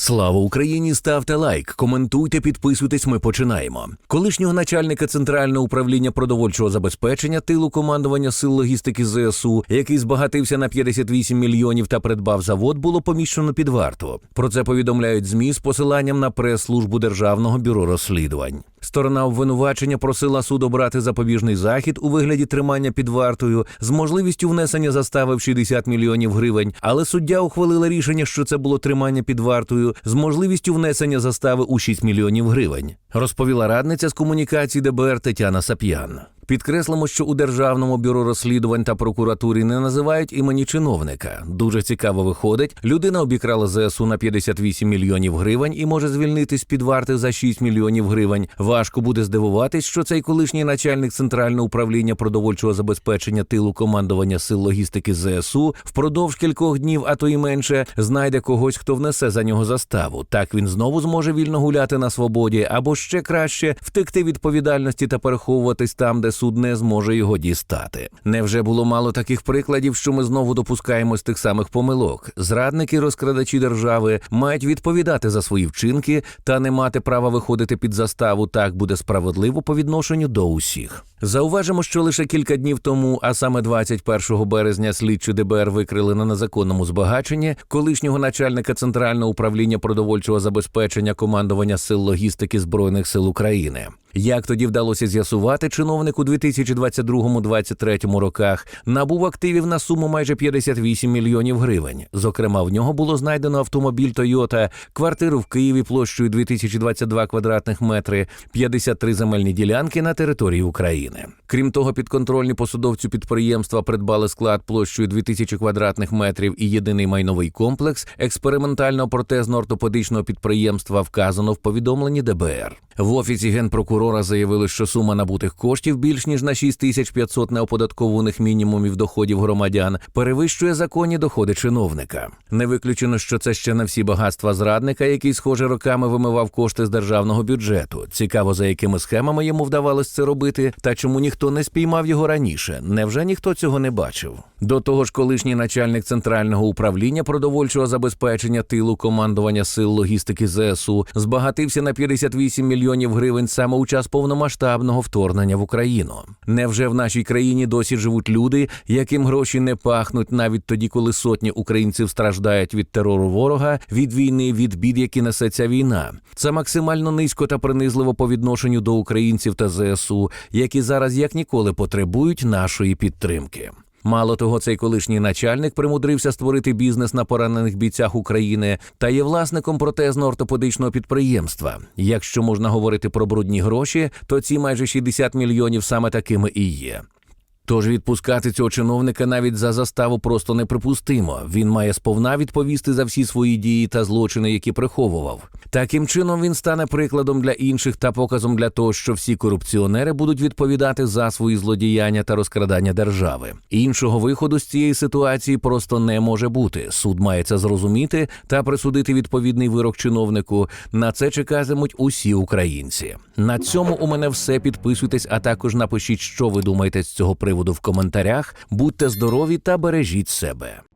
Слава Україні! Ставте лайк, коментуйте, підписуйтесь. Ми починаємо. Колишнього начальника центрального управління продовольчого забезпечення тилу командування сил логістики ЗСУ, який збагатився на 58 мільйонів та придбав завод, було поміщено під варту. Про це повідомляють змі з посиланням на прес-службу Державного бюро розслідувань. Сторона обвинувачення просила суд обрати запобіжний захід у вигляді тримання під вартою з можливістю внесення застави в 60 мільйонів гривень, але суддя ухвалила рішення, що це було тримання під вартою з можливістю внесення застави у 6 мільйонів гривень, розповіла радниця з комунікації ДБР Тетяна Сап'ян. Підкреслимо, що у Державному бюро розслідувань та прокуратурі не називають імені чиновника. Дуже цікаво виходить. Людина обікрала ЗСУ на 58 мільйонів гривень і може звільнитись під варти за 6 мільйонів гривень. Важко буде здивуватись, що цей колишній начальник центрального управління продовольчого забезпечення тилу командування сил логістики ЗСУ впродовж кількох днів, а то й менше, знайде когось, хто внесе за нього заставу. Так він знову зможе вільно гуляти на свободі, або ще краще втекти відповідальності та переховуватись там, де суд не зможе його дістати. Невже було мало таких прикладів, що ми знову допускаємось тих самих помилок? Зрадники, розкрадачі держави мають відповідати за свої вчинки та не мати права виходити під заставу. Так буде справедливо по відношенню до усіх. Зауважимо, що лише кілька днів тому, а саме 21 березня, слідчі ДБР викрили на незаконному збагаченні колишнього начальника центрального управління продовольчого забезпечення командування сил логістики збройних сил України. Як тоді вдалося з'ясувати, чиновник у 2022-2023 роках набув активів на суму майже 58 мільйонів гривень. Зокрема, в нього було знайдено автомобіль Toyota, квартиру в Києві площею 2022 квадратних метри, 53 земельні ділянки на території України. Крім того, підконтрольні посадовцю підприємства придбали склад площею 2000 квадратних метрів і єдиний майновий комплекс експериментального протезно-ортопедичного підприємства вказано в повідомленні ДБР. В офісі генпрокурора заявили, що сума набутих коштів більш ніж на 6500 неоподаткованих мінімумів доходів громадян перевищує законні доходи чиновника. Не виключено, що це ще не всі багатства зрадника, який, схоже, роками вимивав кошти з державного бюджету. Цікаво, за якими схемами йому вдавалось це робити, та чому ніхто не спіймав його раніше. Невже ніхто цього не бачив? До того ж, колишній начальник центрального управління продовольчого забезпечення тилу командування сил логістики ЗСУ збагатився на 58 мільйонів гривень саме у час повномасштабного вторгнення в Україну. Невже в нашій країні досі живуть люди, яким гроші не пахнуть навіть тоді, коли сотні українців страждають від терору ворога, від війни, від бід, які несе ця війна? Це максимально низько та принизливо по відношенню до українців та ЗСУ, які зараз як ніколи потребують нашої підтримки. Мало того, цей колишній начальник примудрився створити бізнес на поранених бійцях України та є власником протезно-ортопедичного підприємства. Якщо можна говорити про брудні гроші, то ці майже 60 мільйонів саме такими і є. Тож відпускати цього чиновника навіть за заставу просто неприпустимо. Він має сповна відповісти за всі свої дії та злочини, які приховував. Таким чином він стане прикладом для інших та показом для того, що всі корупціонери будуть відповідати за свої злодіяння та розкрадання держави. Іншого виходу з цієї ситуації просто не може бути. Суд має це зрозуміти та присудити відповідний вирок чиновнику. На це чекатимуть усі українці. На цьому у мене все. Підписуйтесь, а також напишіть, що ви думаєте з цього приводу в коментарях. Будьте здорові та бережіть себе.